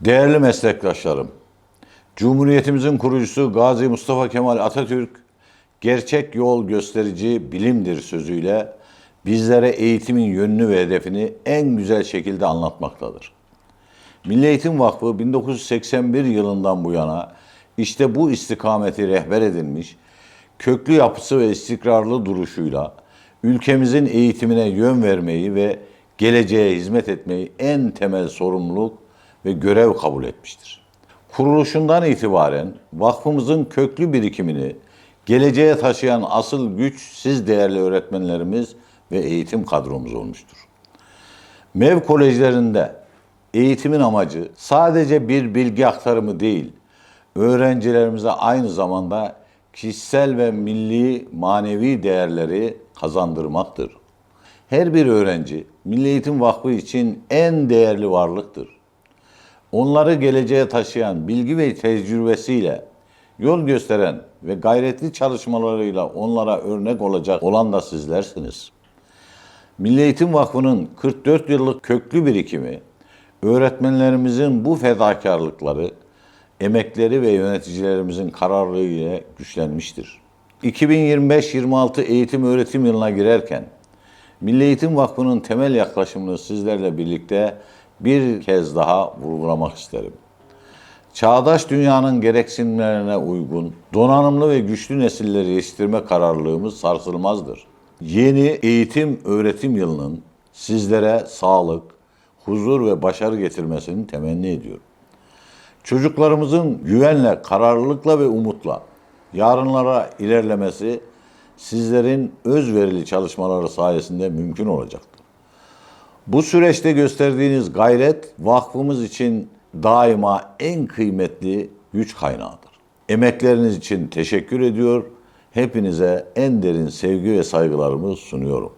Değerli meslektaşlarım, Cumhuriyetimizin kurucusu Gazi Mustafa Kemal Atatürk, gerçek yol gösterici bilimdir sözüyle bizlere eğitimin yönünü ve hedefini en güzel şekilde anlatmaktadır. Milli Eğitim Vakfı 1981 yılından bu yana işte bu istikameti rehber edinmiş, köklü yapısı ve istikrarlı duruşuyla ülkemizin eğitimine yön vermeyi ve geleceğe hizmet etmeyi en temel sorumluluk ve görev kabul etmiştir. Kuruluşundan itibaren vakfımızın köklü birikimini geleceğe taşıyan asıl güç siz değerli öğretmenlerimiz ve eğitim kadromuz olmuştur. MEV kolejlerinde eğitimin amacı sadece bir bilgi aktarımı değil, öğrencilerimize aynı zamanda kişisel ve milli manevi değerleri kazandırmaktır. Her bir öğrenci Milli Eğitim Vakfı için en değerli varlıktır. Onları geleceğe taşıyan bilgi ve tecrübesiyle yol gösteren ve gayretli çalışmalarıyla onlara örnek olacak olan da sizlersiniz. Milli Eğitim Vakfı'nın 44 yıllık köklü birikimi, öğretmenlerimizin bu fedakarlıkları, emekleri ve yöneticilerimizin kararlılığı ile güçlenmiştir. 2025-26 eğitim öğretim yılına girerken Milli Eğitim Vakfı'nın temel yaklaşımını sizlerle birlikte bir kez daha vurgulamak isterim. Çağdaş dünyanın gereksinimlerine uygun, donanımlı ve güçlü nesilleri yetiştirme kararlılığımız sarsılmazdır. Yeni eğitim öğretim yılının sizlere sağlık, huzur ve başarı getirmesini temenni ediyorum. Çocuklarımızın güvenle, kararlılıkla ve umutla yarınlara ilerlemesi sizlerin özverili çalışmaları sayesinde mümkün olacaktır. Bu süreçte gösterdiğiniz gayret vakfımız için daima en kıymetli güç kaynağıdır. Emekleriniz için teşekkür ediyor. Hepinize en derin sevgi ve saygılarımı sunuyorum.